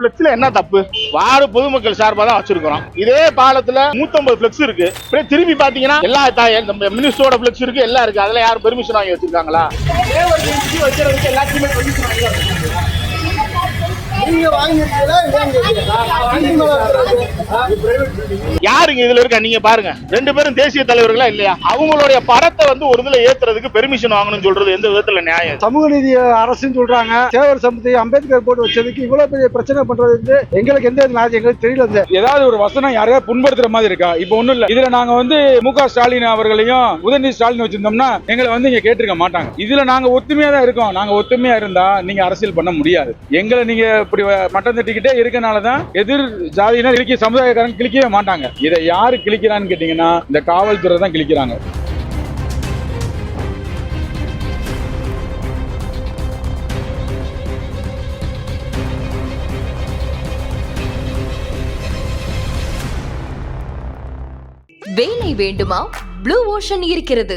பிளெக்ஸ்ல என்ன தப்பு? வார்டு பொதுமக்கள் சார்பா தான் வச்சிருக்கிறோம். இதே பாலத்துல 150 பிளெக்ஸ் இருக்கு. அப்படியே திரும்பி பாத்தீங்கன்னா எல்லா மினிஸ்டரோட பிளெக்ஸ் இருக்கு. எல்லாம் இருக்கு. அதுல யாரும் பெர்மிஷன் வாங்கி வச்சிருக்காங்களா? எல்லாத்தையுமே பெர்மிஷன் வாங்கி வச்சிருக்காங்களா? நீங்க வாங்கிருக்கீங்களா யாருங்க இதுல இருக்கா? நீங்க பாருங்க. ரெண்டு பேரும் தேசிய தலைவர்களா இல்லையா? அவங்களுடைய படத்தை வந்து ஒரு இதுல ஏத்துறதுக்கு பெர்மிஷன் வாங்கணும்னு சொல்றது எந்த விதத்துல நியாயம்? சமூக நீதி அரசுன்னு சொல்றாங்க. சேவர் சமூகத்தை அம்பேத்கர் போட்டு வச்சதுக்கு இவ்வளவு பெரிய பிரச்சனை பண்றது வந்து எங்களுக்கு எந்த நாதி எங்களுக்கு தெரியல ஏதாவது ஒரு வசனம் யாரையாவது புண்படுத்துற மாதிரி இருக்கா? இப்போ ஒண்ணும் இல்ல. இதுல நாங்க வந்து மு க ஸ்டாலின் அவர்களையும் உதயநிதி ஸ்டாலின் வச்சிருந்தோம்னா எங்களை வந்து இங்க கேட்டிருக்க மாட்டாங்க. இதுல நாங்க ஒத்துமையா தான் இருக்கோம். நாங்க ஒத்துமையா இருந்தா நீங்க அரசியல் பண்ண முடியாது. எங்களை நீங்க இப்படி இப்படி மட்டம் தட்டிக்கிட்டே இருக்கனாலதான் எதிர் ஜாதியினர் கிளிக்க சமுதாயக்காரன் கிளிக்கவே மாட்டாங்க. இதை யாரு கிளிக்கிறான்னு கேட்டீங்கன்னா இந்த காவல்துறை தான் கிளிக்கிறாங்க வேலை வேண்டுமா? ப்ளூ ஓஷன் இருக்கிறது.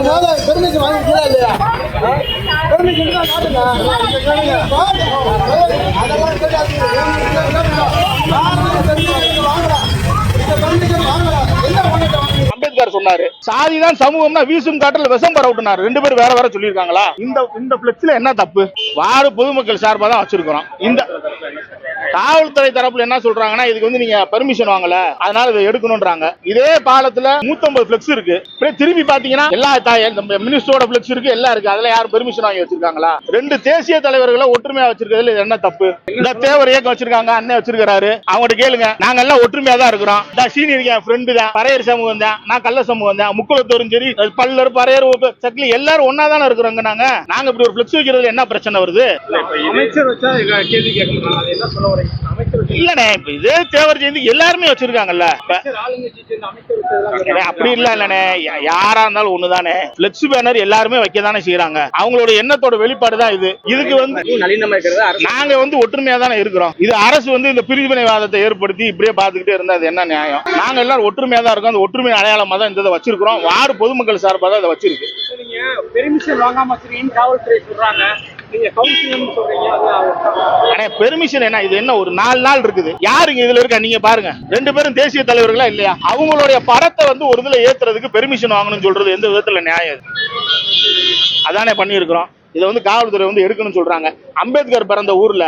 எல்லாமே பெர்மிஷன் வாங்கிக்கிறா இல்லையா பெர்மிஷன் தான் காட்டுங்க அதெல்லாம் அம்பேத்கர் சொன்னாரு. சாதி தான் சமூகம்னா வீசும் காட்டுல விஷம் பரவிட்டுனாரு ரெண்டு பேரும் வேற வேற சொல்லியிருக்காங்களா? இந்த இந்த பிளெக்ஸ்ல என்ன தப்பு? வார்டு பொதுமக்கள் சார்பா தான் வச்சிருக்கிறோம். இந்த காவல்துறை தரப்புல என்ன சொல்றாங்கன்னா இதுக்கு வந்து நீங்க பெர்மிஷன் வாங்கல. அதனால இதை எடுக்கணும்ன்றாங்க. இதே பாலத்துல 150 பிளெக்ஸ் இருக்கு. திரும்பி பாத்தீங்கன்னா எல்லா மினிஸ்டரோட பிளெக்ஸ் இருக்கு எல்லாம் இருக்கு. அதுல யாரும் பெர்மிஷன் வாங்கி வச்சிருக்காங்களா? ரெண்டு தேசிய தலைவர்களை ஒற்றுமையா வச்சிருக்கிறதுல இது என்ன தப்பு? இந்த தேவர் இயக்கம் வச்சிருக்காங்க அண்ணன் வச்சிருக்காரு அவங்ககிட்ட கேளுங்க. நாங்க எல்லாம் ஒற்றுமையா தான் இருக்கிறோம். இந்த சீனியர் என் ஃப்ரெண்டு தான். பறையர் சமூகம் தான். நான் கள்ள சமூகம் தான். முக்குளத்தோரும் சரி பல்லர் பறையர் சக்கிலி எல்லாரும் ஒன்னா தானே இருக்கிறோங்க நாங்க. நாங்க இப்படி ஒரு பிளெக்ஸ் வைக்கிறதுல என்ன பிரச்சனை வருது? அமைச்சர் வச்சா கேள்வி கேட்க முடியாது என்ன சொல்ல இல்லண்ணே இப்ப இதே தேவர் ஜெயந்தி எல்லாருமே வச்சிருக்காங்கல்ல. அப்படி இல்ல இல்லண்ணே. யாரா இருந்தாலும் ஒண்ணுதானே பிளெக்ஸ் பேனர் எல்லாருமே வைக்க தானே செய்யறாங்க அவங்களோட எண்ணத்தோட வெளிப்பாடு தான் இது. இதுக்கு வந்து நாங்க வந்து ஒற்றுமையா தானே இருக்கிறோம். இது அரசு வந்து இந்த பிரிவினைவாதத்தை ஏற்படுத்தி இப்படியே பாத்துக்கிட்டே இருந்தா அது என்ன நியாயம்? நாங்க எல்லாரும் ஒற்றுமையா தான் இருக்கோம். அந்த ஒற்றுமை அடையாளமா தான் இந்த இதை வச்சிருக்கிறோம். வார்டு பொதுமக்கள் சார்பா தான் இதை வச்சிருக்கு. நீங்க பெர்மிஷன் வாங்காம வச்சிருக்கீங்கன்னு காவல்துறை சொல்றாங்க. நீங்க சொல்றீங்க அண்ணே பெர்மிஷன் என்ன? இது என்ன ஒரு நாலு நாள் இருக்குது. யாருங்க இதுல இருக்கா? நீங்க பாருங்க. ரெண்டு பேரும் தேசிய தலைவர்களா இல்லையா? அவங்களுடைய படத்தை வந்து ஒரு இதுல ஏத்துறதுக்கு பெர்மிஷன் வாங்கணும்னு சொல்றது எந்த விதத்துல நியாயம் அதானே பண்ணியிருக்கிறோம். இதை வந்து காவல்துறை வந்து எடுக்கணும்னு சொல்றாங்க. அம்பேத்கர் பிறந்த ஊர்ல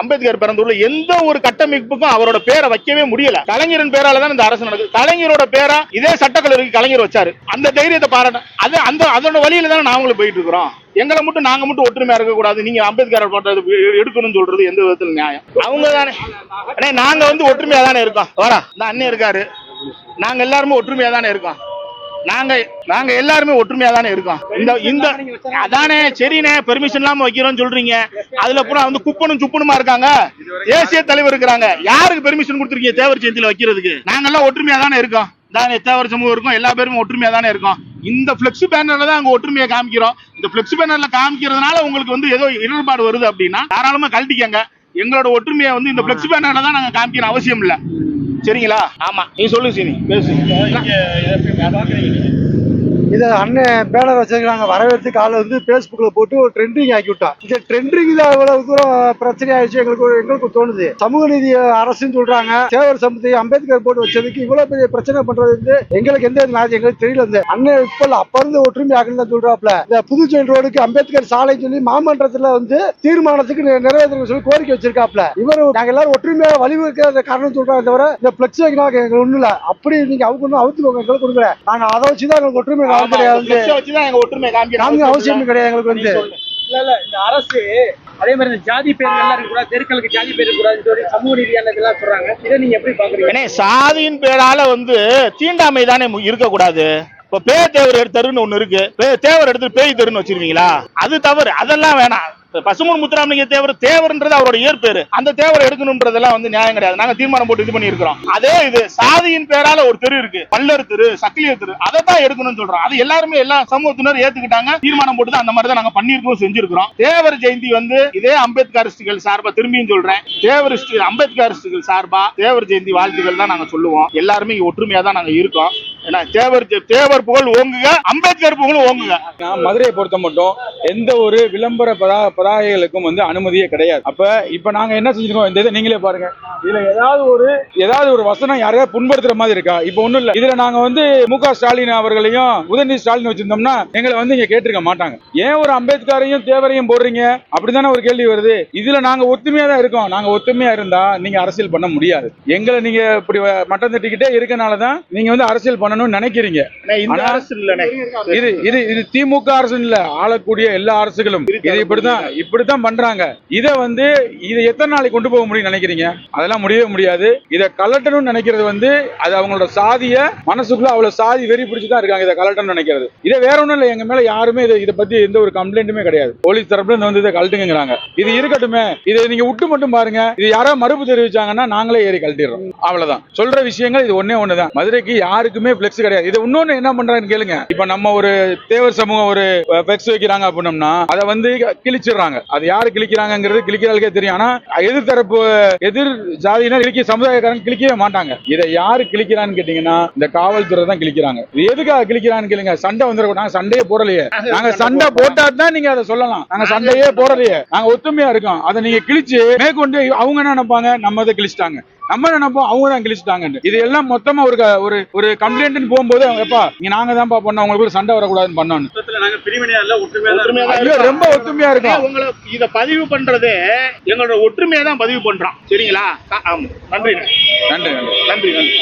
அம்பேத்கர் பிறந்த ஊர்ல எந்த ஒரு கட்டமைப்புக்கும் அவரோட பேரை வைக்கவே முடியல. கலைஞரின் பேரால தான் இந்த அரசு நடக்குது. கலைஞரோட பேரா இதே சட்டக்கல்லூரிக்கு கலைஞர் வச்சாரு. அந்த தைரியத்தை பாராட்ட அது அந்த அதோட வழியில தானே நாங்களும் போயிட்டு இருக்கிறோம். எங்களை மட்டும் நாங்க மட்டும் ஒற்றுமையா இருக்க கூடாது. நீங்க அம்பேத்கர் பண்றது எடுக்கணும்னு சொல்றது எந்த விதத்துல நியாயம்? அவங்க தானே. அண்ணே நாங்க வந்து ஒற்றுமையா தானே இருக்கோம். வரா இந்த அண்ணன் இருக்காரு. நாங்க எல்லாருமே ஒற்றுமையா தானே இருக்கோம். நாங்க நாங்க எல்லாருமே ஒற்றுமையா தானே இருக்கோம். இந்த இந்த அதானே சரிண்ணே பெர்மிஷன் இல்லாம வைக்கிறோம்னு சொல்றீங்க. அதுல அப்புறம் வந்து குப்பனும் சுப்பனுமா இருக்காங்க. தேசிய தலைவர் இருக்கிறாங்க. யாருக்கு பெர்மிஷன் கொடுத்துருக்கீங்க தேவர் ஜெயந்தியில வைக்கிறதுக்கு? நாங்க எல்லாம் ஒற்றுமையா தானே இருக்கோம். தானே தேவர் சமூகம் இருக்கும். எல்லா பேருமே ஒற்றுமையா தானே இருக்கும். இந்த பிளெக்ஸ் பேனர்ல தான் அங்க ஒற்றுமையை காமிக்கிறோம். இந்த பிளெக்ஸ் பேனர்ல காமிக்கிறதுனால உங்களுக்கு வந்து ஏதோ இடர்பாடு வருது அப்படின்னா தாராளமா கழட்டிக்கங்க. எங்களோட ஒற்றுமையை வந்து இந்த பிளெக்ஸ் பேனர்ல தான் நாங்க காமிக்கிற அவசியம் இல்ல. சரிங்களா? ஆமா. நீ சொல்லு சீனி. பேசு. இதை அண்ணன் பேனர் வச்சிருக்கிறாங்க. வரவேற்று காலை வந்து ஃபேஸ்புக்கில் போட்டு ஒரு ட்ரெண்டிங் ஆக்கி விட்டான். இந்த ட்ரெண்டிங் தான் இவ்வளவு தூரம் பிரச்சனை ஆயிடுச்சு. எங்களுக்கு எங்களுக்கு தோணுது. சமூக நீதி அரசுன்னு சொல்றாங்க. சேவர் சமூகத்தை அம்பேத்கர் போட்டு வச்சதுக்கு இவ்வளவு பெரிய பிரச்சனை பண்றது வந்து எங்களுக்கு எந்த நாதி எங்களுக்கு தெரியல இந்த அண்ணன் இப்ப அப்ப இருந்து ஒற்றுமை ஆகணும் தான் சொல்றாப்ல. இந்த புதுச்சேரி ரோடுக்கு அம்பேத்கர் சாலை சொல்லி மாமன்றத்துல வந்து தீர்மானத்துக்கு நிறைவேற்ற சொல்லி கோரிக்கை வச்சிருக்காப்ல. இவர் நாங்க எல்லாரும் ஒற்றுமையா வழிவகுக்கிற காரணம் சொல்றாங்க தவிர இந்த பிளக்ஸ் வைக்கணும் எங்களுக்கு ஒண்ணு இல்ல. அப்படி நீங்க அவங்க ஒன்றும் அவுத்துக்கோங்க எங்களுக்கு கொடுக்குற நாங்க அதை வச்சுதான் எங்களுக்கு ஒற்றுமை காமிக்கிறோம் அவசியம் கிடையாது எங்களுக்கு வந்து. இல்ல இல்ல இந்த அரசு அதே மாதிரி இந்த ஜாதி பேர்கள் எல்லாம் இருக்கக்கூடாது தெருக்களுக்கு ஜாதி பேர் இருக்கக்கூடாதுன்னு சொல்லி சமூக ரீதியான இதெல்லாம் சொல்றாங்க. இதை நீங்க எப்படி பாக்குறீங்க? ஏன்னா சாதியின் பேரால வந்து தீண்டாமை தானே இருக்கக்கூடாது இப்ப பேய் தேவர் தெருன்னு ஒண்ணு இருக்கு. பே- தேவர் எடுத்து பேய் தெருன்னு வச்சிருவீங்களா? அது தவறு. அதெல்லாம் வேணாம். பசுமன் முத்துராமலிங்க தேவர் தேவர்ன்றது அவரோட இயற்பேரு. அந்த தேவர் எடுக்கணும்ன்றதெல்லாம் வந்து நியாயம் கிடையாது. நாங்க தீர்மானம் போட்டு இது பண்ணியிருக்கிறோம். அதே இது சாதியின் பேரால ஒரு தெரு இருக்கு. பல்லர் தெரு சக்கிலியர் தெரு. அதை தான் எடுக்கணும்னு சொல்றோம். அது எல்லாருமே எல்லா சமூகத்தினர் ஏத்துக்கிட்டாங்க. தீர்மானம் போட்டு தான் அந்த மாதிரி தான் நாங்க பண்ணியிருக்கோம் செஞ்சிருக்கிறோம். தேவர் ஜெயந்தி வந்து இதே அம்பேத்கரிஸ்டுகள் சார்பா திரும்பியும் சொல்றேன். தேவரிஸ்ட் அம்பேத்கரிஸ்டுகள் சார்பா தேவர் ஜெயந்தி வாழ்த்துக்கள் தான் நாங்க சொல்லுவோம். எல்லாருமே ஒற்றுமையா தான் நாங்க இருக்கோம். ஏன்னா தேவர் தேவர் புகழ் ஓங்குங்க அம்பேத்கர் புகழ் ஓங்குங்க நான் மதுரையை பொறுத்த மட்டும் எந்த ஒரு விளம்பர பதா பதாகைகளுக்கும் வந்து அனுமதியே கிடையாது. அப்ப இப்ப நாங்க என்ன செஞ்சிருக்கோம்? இந்த இதை நீங்களே பாருங்க. இதுல ஏதாவது ஒரு ஏதாவது ஒரு வசனம் யாரையாவது புண்படுத்துற மாதிரி இருக்கா? இப்ப ஒண்ணும் இல்ல. இதுல நாங்க வந்து மு க ஸ்டாலின் அவர்களையும் உதயநிதி ஸ்டாலின் வச்சிருந்தோம்னா எங்களை வந்து இங்க கேட்டிருக்க மாட்டாங்க. ஏன் ஒரு அம்பேத்கரையும் தேவரையும் போடுறீங்க? அப்படிதானே ஒரு கேள்வி வருது. இதுல நாங்க ஒத்துமையா தான் இருக்கோம். நாங்க ஒத்துமையா இருந்தா நீங்க அரசியல் பண்ண முடியாது. எங்களை நீங்க இப்படி மட்டம் தட்டிக்கிட்டே இருக்கனாலதான் நீங்க வந்து அரசியல் பண்ண பண்ணணும்னு நினைக்கிறீங்க. இது இது இது திமுக அரசு இல்ல ஆளக்கூடிய எல்லா அரசுகளும். இது இப்படிதான் இப்படித்தான் பண்றாங்க. இத வந்து இதை எத்தனை நாளைக்கு கொண்டு போக முடியும் நினைக்கிறீங்க? அதெல்லாம் முடியவே முடியாது. இதை கலட்டணும்னு நினைக்கிறது வந்து அது அவங்களோட சாதிய மனசுக்குள்ள அவ்வளவு சாதி வெறி பிடிச்சு தான் இருக்காங்க இதை கலட்டணும்னு நினைக்கிறது. இதை வேற ஒண்ணும் இல்ல எங்க மேல யாருமே இதை இதை பத்தி எந்த ஒரு கம்ப்ளைண்ட்டுமே கிடையாது. போலீஸ் தரப்புல வந்து இதை கழட்டுங்கிறாங்க இது இருக்கட்டுமே. இதை நீங்க விட்டு மட்டும் பாருங்க. இது யாராவது மறுப்பு தெரிவிச்சாங்கன்னா நாங்களே ஏறி கழட்டிடுறோம். அவ்வளவுதான். சொல்ற விஷயங்கள் இது ஒண்ணே ஒண்ணுதான். மதுரைக்கு யாருக்குமே பிளெக்ஸ் கிடையாது. இது இன்னொன்னு என்ன பண்றாங்கன்னு கேளுங்க. இப்ப நம்ம ஒரு தேவர் சமூகம் ஒரு பிளெக்ஸ் வைக்கிறாங்க அப்படின்னம்னா அதை வந்து கிழிச்சிடுறாங்க. அது யாரு கிழிக்கிறாங்கிறது கிழிக்கிறாளுக்கே தெரியும். ஆனா எதிர்த்தரப்பு எதிர் ஜாதியினர் கிழிக்க சமுதாயக்காரங்க கிழிக்கவே மாட்டாங்க. இதை யாரு கிழிக்கிறான்னு கேட்டீங்கன்னா இந்த காவல்துறை தான் கிழிக்கிறாங்க. இது எதுக்காக கிழிக்கிறான்னு கேளுங்க. சண்டை வந்துடக்கூடாது நாங்க சண்டையே போடலையே. நாங்க சண்டை போட்டா தான் நீங்க அதை சொல்லலாம். நாங்க சண்டையே போடலையே. நாங்க ஒத்துமையா இருக்கோம். அதை நீங்க கிழிச்சு மேற்கொண்டு அவங்க என்ன நினைப்பாங்க? நம்ம அதை கிழிச்சிட்டாங்க. நம்ம நினைப்போம் அவங்க தான் கிழிச்சிட்டாங்கன்னு இது எல்லாம் மொத்தமா ஒரு ஒரு ஒரு கம்ப்ளைண்ட் போகும்போது அவங்க எப்பா இங்க நாங்க தான்ப்பா பண்ணோம் உங்களுக்கு சண்டை வரக்கூடாதுன்னு பண்ணோம் ஒற்றுமையா ஒற்றுமையா தான் இருக்கோம். ரொம்ப ஒத்துமையா இருக்கும். உங்களை இத பதிவு பண்றதே எங்களோட ஒற்றுமையை தான் பதிவு பண்றோம். சரிங்களா? நன்றி நன்றி. நன்றி நன்றி.